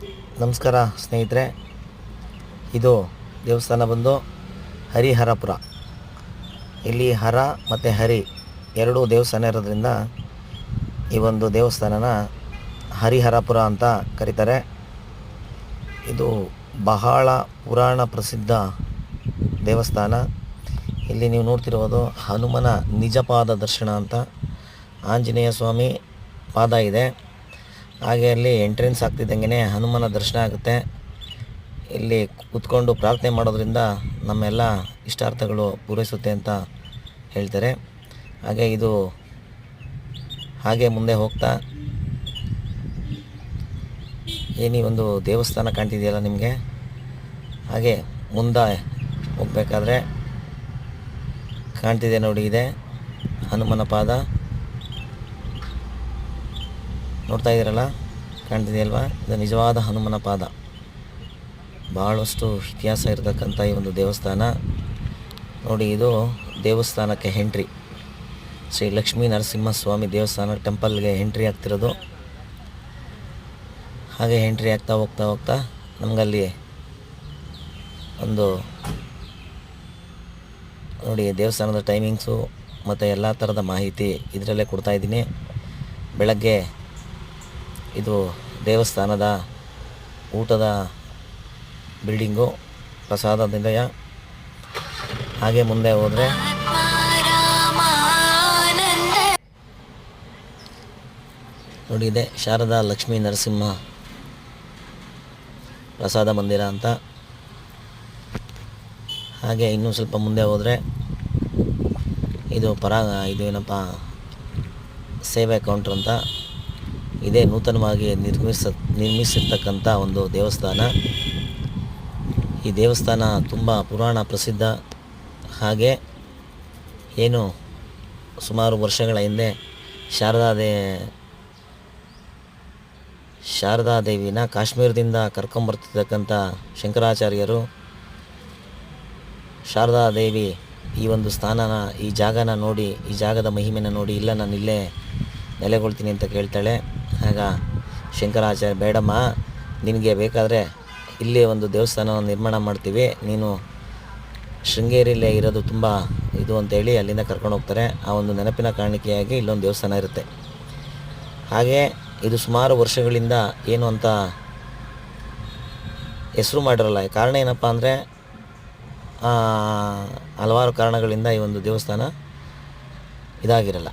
ನಮಸ್ಕಾರ ಸ್ನೇಹಿತರೆ, ಇದು ದೇವಸ್ಥಾನ ಬಂದು ಹರಿಹರಪುರ. ಇಲ್ಲಿ ಹರ ಮತ್ತು ಹರಿ ಎರಡೂ ದೇವಸ್ಥಾನ ಇರೋದ್ರಿಂದ ಈ ಒಂದು ದೇವಸ್ಥಾನನ ಹರಿಹರಪುರ ಅಂತ ಕರೀತಾರೆ. ಇದು ಬಹಳ ಪುರಾಣ ಪ್ರಸಿದ್ಧ ದೇವಸ್ಥಾನ. ಇಲ್ಲಿ ನೀವು ನೋಡ್ತಿರೋದು ಹನುಮನ ನಿಜಪಾದ ದರ್ಶನ ಅಂತ ಆಂಜನೇಯ ಸ್ವಾಮಿ ಪಾದ ಇದೆ. ಹಾಗೆ ಅಲ್ಲಿ ಎಂಟ್ರೆನ್ಸ್ ಆಗ್ತಿದ್ದಂಗೆ ಹನುಮನ ದರ್ಶನ ಆಗುತ್ತೆ. ಇಲ್ಲಿ ಕೂತ್ಕೊಂಡು ಪ್ರಾರ್ಥನೆ ಮಾಡೋದ್ರಿಂದ ನಮ್ಮೆಲ್ಲ ಇಷ್ಟಾರ್ಥಗಳು ಪೂರೈಸುತ್ತೆ ಅಂತ ಹೇಳ್ತಾರೆ. ಹಾಗೆ ಇದು ಹಾಗೆ ಮುಂದೆ ಹೋಗ್ತಾ. ಏನೀ ಒಂದು ದೇವಸ್ಥಾನ ಕಾಣ್ತಿದೆಯಲ್ಲ ನಿಮಗೆ? ಹಾಗೆ ಮುಂದೆ ಹೋಗಬೇಕಾದ್ರೆ ಕಾಣ್ತಿದೆ ನೋಡಿ ಇದೆ ಹನುಮನ ಪಾದ. ನೋಡ್ತಾ ಇದ್ದೀರಲ್ಲ? ಕಾಣ್ತಿದೆಯಲ್ವಾ ಇದು ನಿಜವಾದ ಹನುಮನ ಪಾದ. ಭಾಳಷ್ಟು ಇತಿಹಾಸ ಇರತಕ್ಕಂಥ ಈ ಒಂದು ದೇವಸ್ಥಾನ. ನೋಡಿ, ಇದು ದೇವಸ್ಥಾನಕ್ಕೆ ಎಂಟ್ರಿ. ಶ್ರೀ ಲಕ್ಷ್ಮೀ ನರಸಿಂಹಸ್ವಾಮಿ ದೇವಸ್ಥಾನ ಟೆಂಪಲ್ಗೆ ಎಂಟ್ರಿ ಆಗ್ತಿರೋದು. ಹಾಗೆ ಎಂಟ್ರಿ ಆಗ್ತಾ ಹೋಗ್ತಾ ಹೋಗ್ತಾ ನಮಗಲ್ಲಿ ಒಂದು ನೋಡಿ, ದೇವಸ್ಥಾನದ ಟೈಮಿಂಗ್ಸು ಮತ್ತು ಎಲ್ಲ ಥರದ ಮಾಹಿತಿ ಇದರಲ್ಲೇ ಕೊಡ್ತಾ ಇದ್ದೀನಿ. ಬೆಳಗ್ಗೆ ಇದು ದೇವಸ್ಥಾನದ ಊಟದ ಬಿಲ್ಡಿಂಗು, ಪ್ರಸಾದ ನಿಲಯ. ಹಾಗೆ ಮುಂದೆ ಹೋದರೆ ನೋಡಿ ಇದೆ, ಶಾರದಾ ಲಕ್ಷ್ಮೀ ನರಸಿಂಹ ಪ್ರಸಾದ ಮಂದಿರ ಅಂತ. ಹಾಗೆ ಇನ್ನೂ ಸ್ವಲ್ಪ ಮುಂದೆ ಹೋದರೆ ಇದು ಪರ ಇದು ಏನಪ್ಪ, ಸೇವೆ ಕೌಂಟ್ರ್ ಅಂತ. ಇದೇ ನೂತನವಾಗಿ ನಿರ್ಮಿಸ, ನಿರ್ಮಿಸಿರ್ತಕ್ಕಂಥ ಒಂದು ದೇವಸ್ಥಾನ. ಈ ದೇವಸ್ಥಾನ ತುಂಬ ಪುರಾಣ ಪ್ರಸಿದ್ಧ. ಹಾಗೆ ಏನು ಸುಮಾರು ವರ್ಷಗಳ ಹಿಂದೆ ಶಾರದಾದೇ ಶಾರದಾದೇವಿನ ಕಾಶ್ಮೀರದಿಂದ ಕರ್ಕೊಂಬರ್ತಿರ್ತಕ್ಕಂಥ ಶಂಕರಾಚಾರ್ಯರು ಶಾರದಾದೇವಿ ಈ ಒಂದು ಸ್ಥಾನನ, ಈ ಜಾಗನ ನೋಡಿ, ಈ ಜಾಗದ ಮಹಿಮೆನ ನೋಡಿ, ಇಲ್ಲ ನಾನು ಇಲ್ಲೇ ನೆಲೆಗೊಳ್ತೀನಿ ಅಂತ ಕೇಳ್ತಾಳೆ. ಆಗ ಶಂಕರಾಚಾರ್ಯ, ಬೇಡಮ್ಮ, ನಿನಗೆ ಬೇಕಾದರೆ ಇಲ್ಲೇ ಒಂದು ದೇವಸ್ಥಾನವನ್ನು ನಿರ್ಮಾಣ ಮಾಡ್ತೀವಿ. ನೀನು ಶೃಂಗೇರಿಯಲ್ಲೇ ಇರೋದು ತುಂಬ ಇದು ಅಂತೇಳಿ ಅಲ್ಲಿಂದ ಕರ್ಕೊಂಡು ಹೋಗ್ತಾರೆ. ಆ ಒಂದು ನೆನಪಿನ ಕಾಣಿಕೆಯಾಗಿ ಇಲ್ಲೊಂದು ದೇವಸ್ಥಾನ ಇರುತ್ತೆ. ಹಾಗೆ ಇದು ಸುಮಾರು ವರ್ಷಗಳಿಂದ ಏನು ಅಂತ ಹೆಸರು ಮಾಡಿರಲ್ಲ. ಕಾರಣ ಏನಪ್ಪ ಅಂದರೆ ಹಲವಾರು ಕಾರಣಗಳಿಂದ ಈ ಒಂದು ದೇವಸ್ಥಾನ ಇದಾಗಿರಲ್ಲ.